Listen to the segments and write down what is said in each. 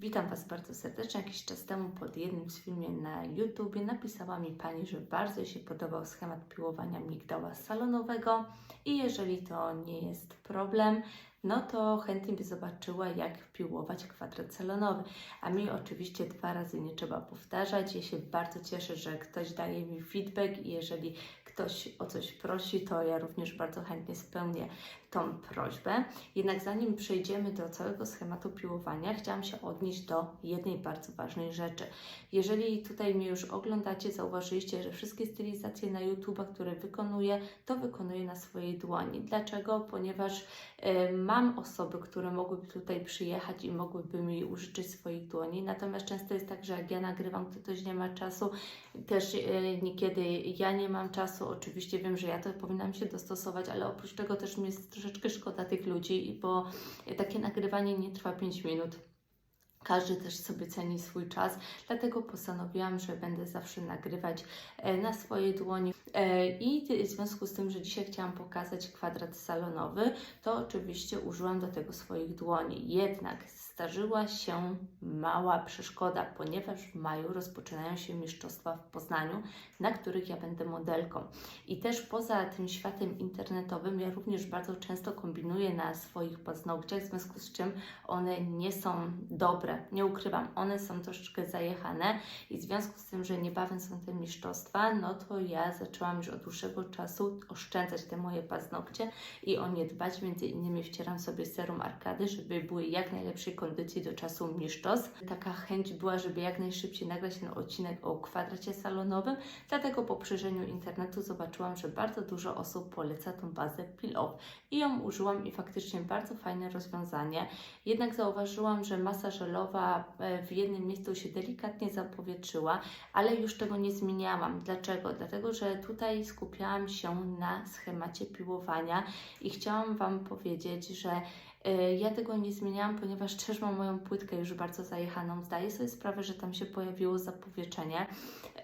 Witam Was bardzo serdecznie. Jakiś czas temu pod jednym z filmie na YouTubie napisała mi Pani, że bardzo się podobał schemat piłowania migdała salonowego i jeżeli to nie jest problem, no to chętnie by zobaczyła, jak piłować kwadrat salonowy. A mi oczywiście dwa razy nie trzeba powtarzać. Ja się bardzo cieszę, że ktoś daje mi feedback i jeżeli ktoś o coś prosi, to ja również bardzo chętnie spełnię tą prośbę. Jednak zanim przejdziemy do całego schematu piłowania, chciałam się odnieść do jednej bardzo ważnej rzeczy. Jeżeli tutaj mnie już oglądacie, zauważyliście, że wszystkie stylizacje na YouTube, które wykonuję, to wykonuję na swojej dłoni. Dlaczego? Ponieważ e, mam osoby, które mogłyby tutaj przyjechać i mogłyby mi użyczyć swoich dłoni, natomiast często jest tak, że jak ja nagrywam, to ktoś nie ma czasu, też e, niekiedy ja nie mam czasu, oczywiście wiem, że ja to powinnam się dostosować, ale oprócz tego też mi jest troszeczkę szkoda tych ludzi, bo takie nagrywanie nie trwa 5 minut. Każdy też sobie ceni swój czas, dlatego postanowiłam, że będę zawsze nagrywać e, na swojej dłoni. E, I w związku z tym, że dzisiaj chciałam pokazać kwadrat salonowy, to oczywiście użyłam do tego swoich dłoni. Jednak zdarzyła się mała przeszkoda, ponieważ w maju rozpoczynają się mistrzostwa w Poznaniu, na których ja będę modelką. I też poza tym światem internetowym, ja również bardzo często kombinuję na swoich paznokciach, w związku z czym one nie są dobre. Nie ukrywam, one są troszeczkę zajechane i w związku z tym, że niebawem są te mistrzostwa, no to ja zaczęłam już od dłuższego czasu oszczędzać te moje paznokcie i o nie dbać. Między innymi wcieram sobie serum arkady, żeby były jak najlepszej kondycji do czasu mistrzostw. Taka chęć była, żeby jak najszybciej nagrać ten odcinek o kwadracie salonowym, dlatego po przejrzeniu internetu zobaczyłam, że bardzo dużo osób poleca tą bazę Peel Off i ją użyłam i faktycznie bardzo fajne rozwiązanie. Jednak zauważyłam, że masa żelowa e, w jednym miejscu się delikatnie zapowietrzyła, ale już tego nie zmieniałam. Dlaczego? Dlatego, że tutaj skupiałam się na schemacie piłowania i chciałam Wam powiedzieć, że ja tego nie zmieniałam, ponieważ też mam moją płytkę już bardzo zajechaną. Zdaję sobie sprawę, że tam się pojawiło zapowietrzenie.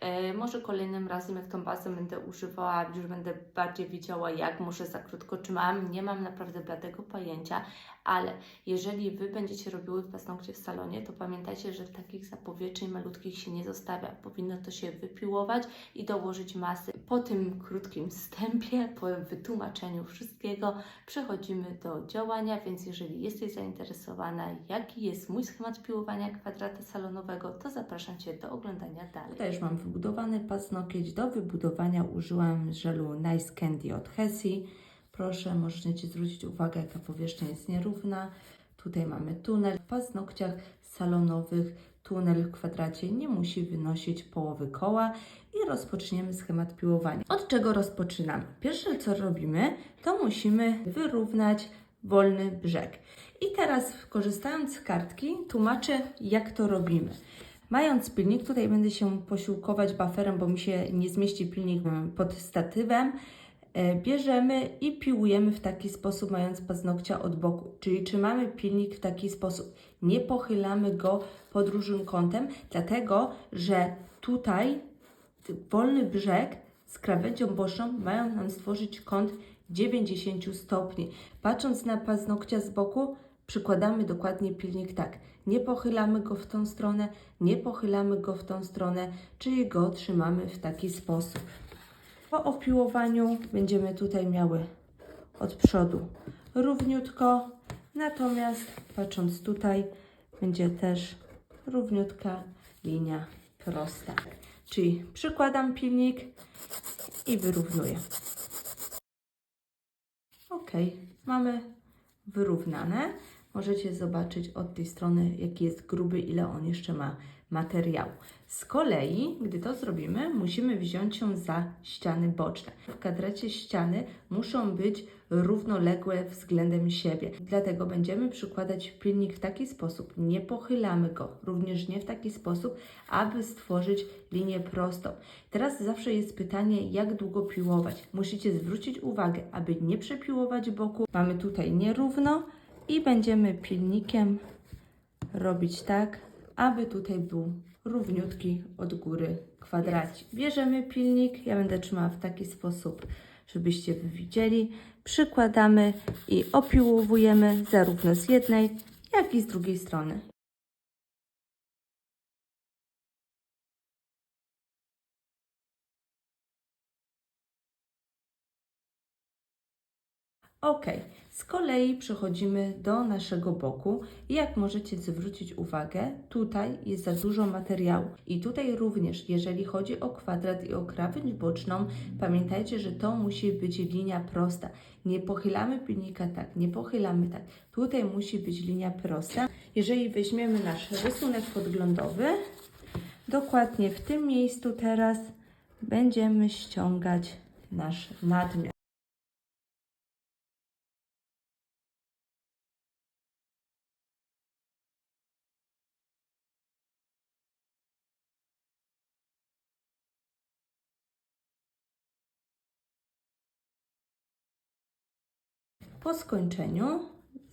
E, Może kolejnym razem, jak tą bazę będę używała, już będę bardziej wiedziała, jak, może za krótko, czy mam, nie mam naprawdę bladego pojęcia, ale jeżeli Wy będziecie robiły paznokcie w salonie, to pamiętajcie, że takich zapowietrzeń malutkich się nie zostawia. Powinno to się wypiłować i dołożyć masy. Po tym krótkim wstępie, po wytłumaczeniu wszystkiego, przechodzimy do działania, więc jeżeli jesteś zainteresowana, jaki jest mój schemat piłowania kwadrata salonowego, to zapraszam Cię do oglądania dalej. Już mam wybudowany paznokieć. Do wybudowania użyłam żelu Nice Candy od Hessie. Proszę, możecie zwrócić uwagę, jaka powierzchnia jest nierówna. Tutaj mamy tunel. W paznokciach salonowych tunel w kwadracie nie musi wynosić połowy koła i rozpoczniemy schemat piłowania. Od czego rozpoczynamy? Pierwsze co robimy, to musimy wyrównać wolny brzeg. I teraz korzystając z kartki tłumaczę jak to robimy. Mając pilnik, tutaj będę się posiłkować baferem, bo mi się nie zmieści pilnik pod statywem. E, Bierzemy i piłujemy w taki sposób, mając paznokcia od boku. Czyli trzymamy pilnik w taki sposób. Nie pochylamy go pod różnym kątem, dlatego że tutaj wolny brzeg z krawędzią boczną mają nam stworzyć kąt 90 stopni. Patrząc na paznokcia z boku, przykładamy dokładnie pilnik tak. Nie pochylamy go w tą stronę, nie pochylamy go w tą stronę, czyli go trzymamy w taki sposób. Po opiłowaniu będziemy tutaj miały od przodu równiutko, natomiast patrząc tutaj będzie też równiutka linia prosta. Czyli przykładam pilnik i wyrównuję. Mamy wyrównane. Możecie zobaczyć od tej strony, jaki jest gruby, ile on jeszcze ma materiału. Z kolei, gdy to zrobimy, musimy wziąć się za ściany boczne. W kwadracie ściany muszą być równoległe względem siebie. Dlatego będziemy przykładać pilnik w taki sposób, nie pochylamy go, również nie w taki sposób, aby stworzyć linię prostą. Teraz zawsze jest pytanie, jak długo piłować. Musicie zwrócić uwagę, aby nie przepiłować boku. Mamy tutaj nierówno i będziemy pilnikiem robić tak, aby tutaj był równiutki od góry kwadracik. Bierzemy pilnik, ja będę trzymała w taki sposób, żebyście wy widzieli. przykładamy i opiłowujemy zarówno z jednej, jak i z drugiej strony. Ok, z kolei przechodzimy do naszego boku jak możecie zwrócić uwagę, tutaj jest za dużo materiału i tutaj również, jeżeli chodzi o kwadrat i o krawędź boczną, pamiętajcie, że to musi być linia prosta. Nie pochylamy pilnika tak, nie pochylamy tak. Tutaj musi być linia prosta. Jeżeli weźmiemy nasz rysunek podglądowy, dokładnie w tym miejscu teraz będziemy ściągać nasz nadmiar. Po skończeniu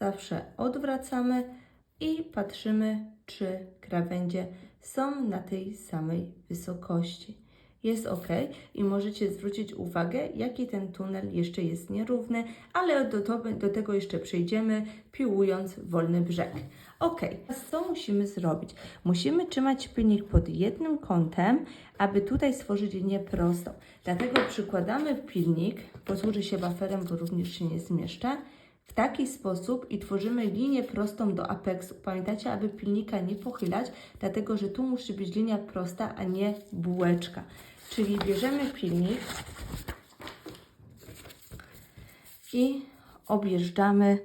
zawsze odwracamy i patrzymy, czy krawędzie są na tej samej wysokości. Jest ok i możecie zwrócić uwagę, jaki ten tunel jeszcze jest nierówny, ale do, to, do tego jeszcze przejdziemy, piłując wolny brzeg. Ok, teraz co musimy zrobić? Musimy trzymać pilnik pod jednym kątem, aby tutaj stworzyć linię prostą. Dlatego przykładamy pilnik, posłużę się baferem, bo również się nie zmieszczę, w taki sposób i tworzymy linię prostą do apeksu. Pamiętajcie, aby pilnika nie pochylać, dlatego że tu musi być linia prosta, a nie bułeczka. Czyli bierzemy pilnik i objeżdżamy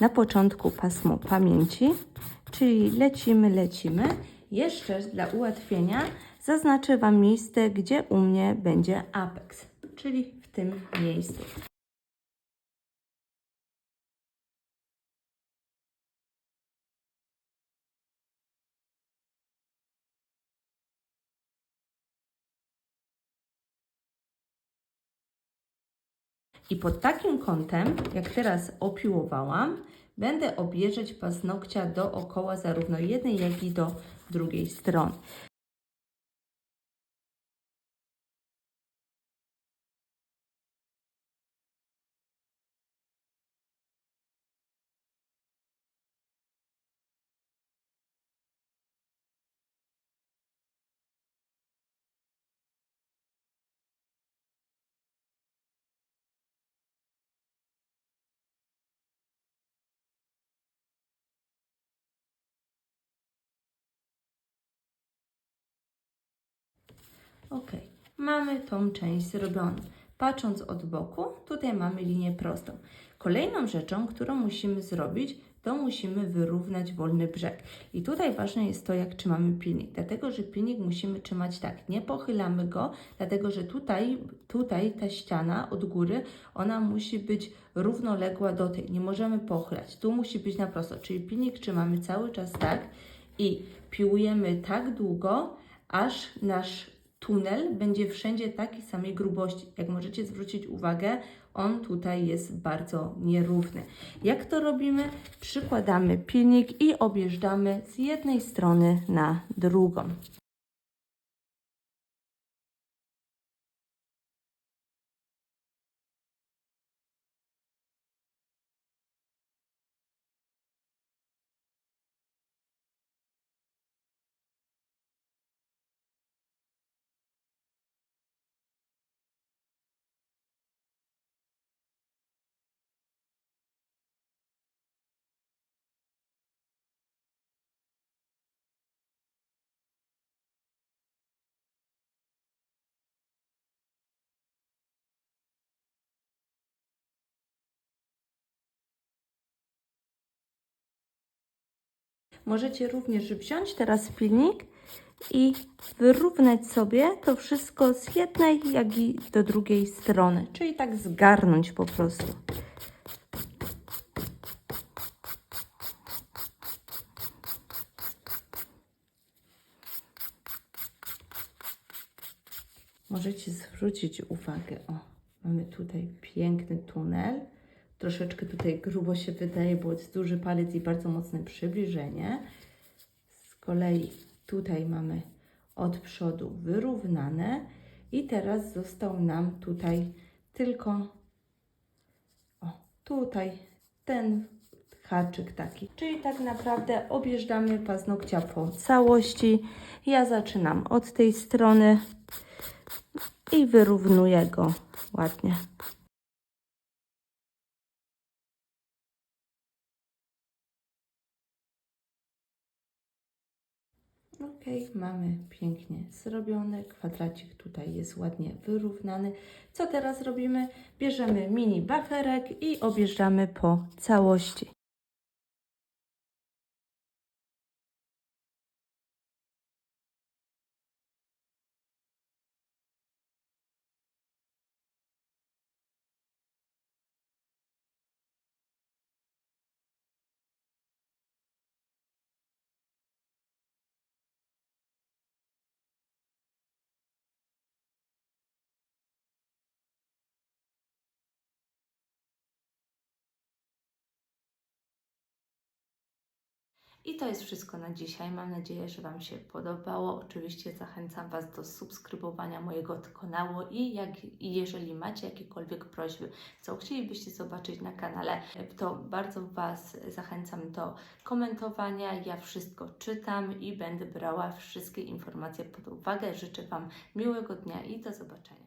na początku pasmo pamięci, czyli lecimy, lecimy. Jeszcze dla ułatwienia zaznaczę Wam miejsce, gdzie u mnie będzie apex, czyli w tym miejscu. I pod takim kątem, jak teraz opiłowałam, będę objeżdżać paznokcia dookoła zarówno jednej, jak i do drugiej strony. Ok, mamy tą część zrobioną. Patrząc od boku, tutaj mamy linię prostą. Kolejną rzeczą, którą musimy zrobić, to musimy wyrównać wolny brzeg. I tutaj ważne jest to, jak trzymamy pilnik, dlatego że pilnik musimy trzymać tak, nie pochylamy go, dlatego że tutaj, tutaj ta ściana od góry, ona musi być równoległa do tej, nie możemy pochylać. Tu musi być na prosto, czyli pilnik trzymamy cały czas tak i piłujemy tak długo, aż nasz tunel będzie wszędzie takiej samej grubości. Jak możecie zwrócić uwagę, on tutaj jest bardzo nierówny. Jak to robimy? Przykładamy pilnik i objeżdżamy z jednej strony na drugą. Możecie również wziąć teraz pilnik i wyrównać sobie to wszystko z jednej, jak i do drugiej strony. Czyli tak zgarnąć po prostu. Możecie zwrócić uwagę, o, mamy tutaj piękny tunel. Troszeczkę tutaj grubo się wydaje, bo jest duży palec i bardzo mocne przybliżenie. Z kolei tutaj mamy od przodu wyrównane i teraz został nam tutaj tylko o, tutaj ten haczyk taki. Czyli tak naprawdę objeżdżamy paznokcia po całości. Ja zaczynam od tej strony i wyrównuję go ładnie. Mamy pięknie zrobione. Kwadracik tutaj jest ładnie wyrównany. Co teraz robimy? Bierzemy mini baferek i objeżdżamy po całości. I to jest wszystko na dzisiaj. Mam nadzieję, że Wam się podobało. Oczywiście zachęcam Was do subskrybowania mojego kanału i, jak, i jeżeli macie jakiekolwiek prośby, co chcielibyście zobaczyć na kanale, to bardzo Was zachęcam do komentowania. Ja wszystko czytam i będę brała wszystkie informacje pod uwagę. Życzę Wam miłego dnia i do zobaczenia.